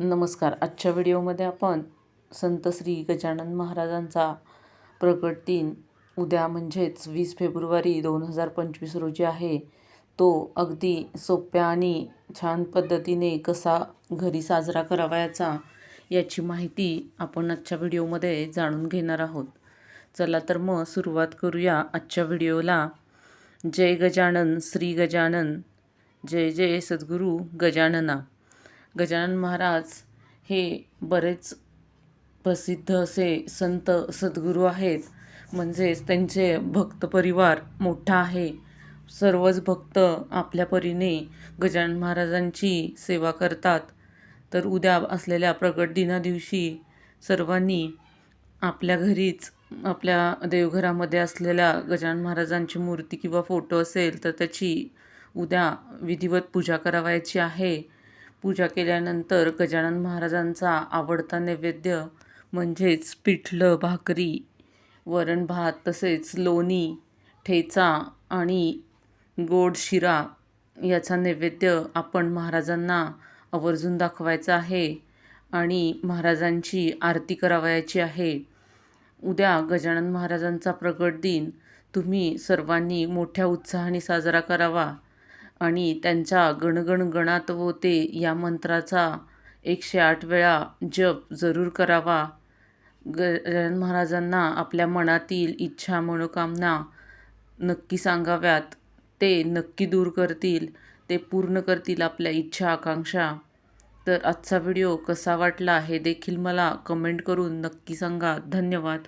नमस्कार. आजच्या व्हिडिओमध्ये आपण संत श्री गजानन महाराजांचा प्रकट दिन उद्या म्हणजेच वीस फेब्रुवारी दोन हजार पंचवीस रोजी आहे. तो अगदी सोप्या आणि छान पद्धतीने कसा घरी साजरा करावयाचा याची माहिती आपण आजच्या व्हिडिओमध्ये जाणून घेणार आहोत. चला तर मग सुरुवात करूया आजच्या व्हिडिओला. जय गजानन श्री गजानन. जय जय सद्गुरू गजानना. गजानन महाराज हे बरेच प्रसिद्ध असे संत सद्गुरू आहेत. म्हणजेच त्यांचे भक्त परिवार मोठा आहे. सर्वच भक्त आपल्या परीने गजानन महाराजांची सेवा करतात. तर उद्या असलेल्या प्रगट दिना दिवशी सर्वांनी आपल्या घरीच आपल्या देवघरामध्ये असलेल्या गजानन महाराजांची मूर्ती किंवा फोटो असेल तर त्याची उद्या विधिवत पूजा करावायची आहे. पूजा केल्यानंतर गजानन महाराजांचा आवडता नैवेद्य म्हणजेच पिठलं भाकरी वरण भात तसेच लोणी ठेचा आणि गोड शिरा याचा नैवेद्य आपण महाराजांना आवर्जून दाखवायचा आहे आणि महाराजांची आरती करावयाची आहे. उद्या गजानन महाराजांचा प्रगट दिन. तुम्ही सर्वांनी मोठ्या उत्साहाने साजरा करावा. आणि त्यांच्या गणगण गणात होते या मंत्राचा एकशे आठ वेळा जप जरूर करावा. गजानन महाराजांना आपल्या मनातील इच्छा मनोकामना नक्की सांगाव्यात. ते नक्की दूर करतील ते पूर्ण करतील आपल्या इच्छा आकांक्षा. तर आजचा व्हिडिओ कसा वाटला हे देखील मला कमेंट करून नक्की सांगा. धन्यवाद.